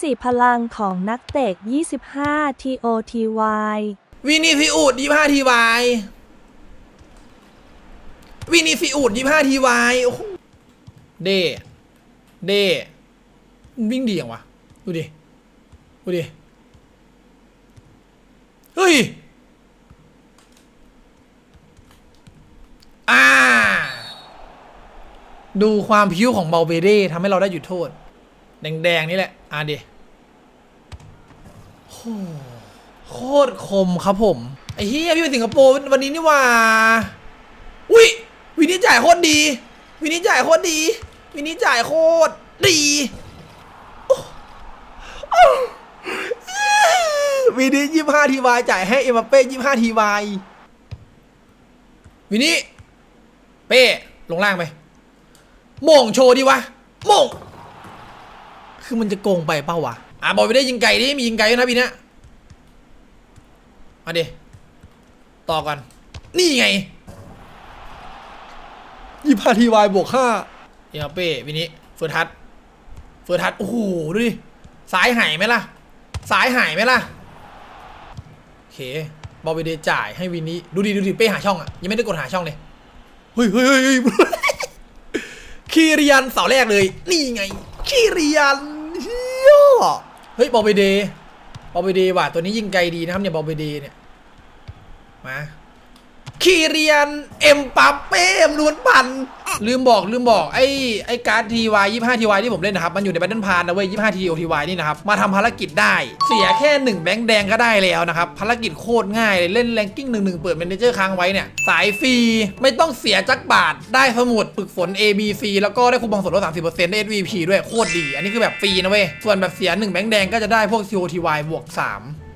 24พลังของนักเตะ 25 TOTY วินิฟิอูดยี่ห้าทีวายวินิฟิอูดยี่ห้าทีวายโอ้โหเดเดมันวิ่งดีอย่างวะ ดูดิ ดูดิ เฮ้ย อ่า ดูความพิ้วของเบลเบเด้ทำให้เราได้หยุดโทษ แดงๆนี่แหละ อ่าดิโอ้ โหโคตรคมครับผม ไอ้เฮียพี่ไปสิงคโปร์วันนี้นี่ว่า อุ้ยวินิจจ่ายโคตรดี วินิจจ่ายโคตรดี วินิจจ่ายโคตรดีวินิยี่ห้าทีวายจ่ายให้เอ็มบัปเป้ยี่ห้าทีวายวินิเป้ลงล่างไปโม่งโชว์ดีวะโม่งคือมันจะโกงไปเป้าวะ อะบอลไปได้ยิงไก่ดิมียิงไก่ด้วยนะพี่เนี้ยมาดิต่อกันนี่ไงยี่ห้าทีวายบวกห้าเอเป้วินี้เฟิร์ทัสเฟิร์ทัสโอ้โหดูดิสายหายไหมล่ะ สายหายไหมล่ะโอเคบอลไปเดจ่ายให้วินนี้ดูดิดูดิเป้หาช่องอะยังไม่ได้กดหาช่องเลยเฮ้ยเฮ้ยเฮ้ยเฮ้ยคีริยันเสาแรกเลย นี่ไงคีริยันเฮียเฮ้ยบอลเบเดบอลเบเดว่ะตัวนี้ยิงไกลดีนะครับเนี่ยบอลเบเดเนี่ยมา คีเรียน เอ็มปัปเป้มล้วนปั่นลืมบอกลืมบอกไอ้ไอ้การ์ดทีวายยี่ห้าทีวายที่ผมเล่นนะครับ มันอยู่ในแบทเทิลพานนะเว้ยยี่ห้าทีโอทีวายนี่นะครับ มาทำภารกิจได้ เสียแค่หนึ่งแบงค์แดงก็ได้แล้วนะครับ ภารกิจโคตรง่ายเลยเล่นแรงกิ้งหนึ่งหนึ่งเปิดเมนเจอร์ค้างไว้เนี่ย สายฟรี ไม่ต้องเสียจักบาท ได้สมุดฝึกฝน A B C แล้วก็ได้คูปองส่วนลด30%ได้ SVP ด้วยโคตรดี อันนี้คือแบบฟรีนะเว้ยส่วนแบบเสียหนึ่งแบงค์แดงก็จะได้พวก COTY บวก3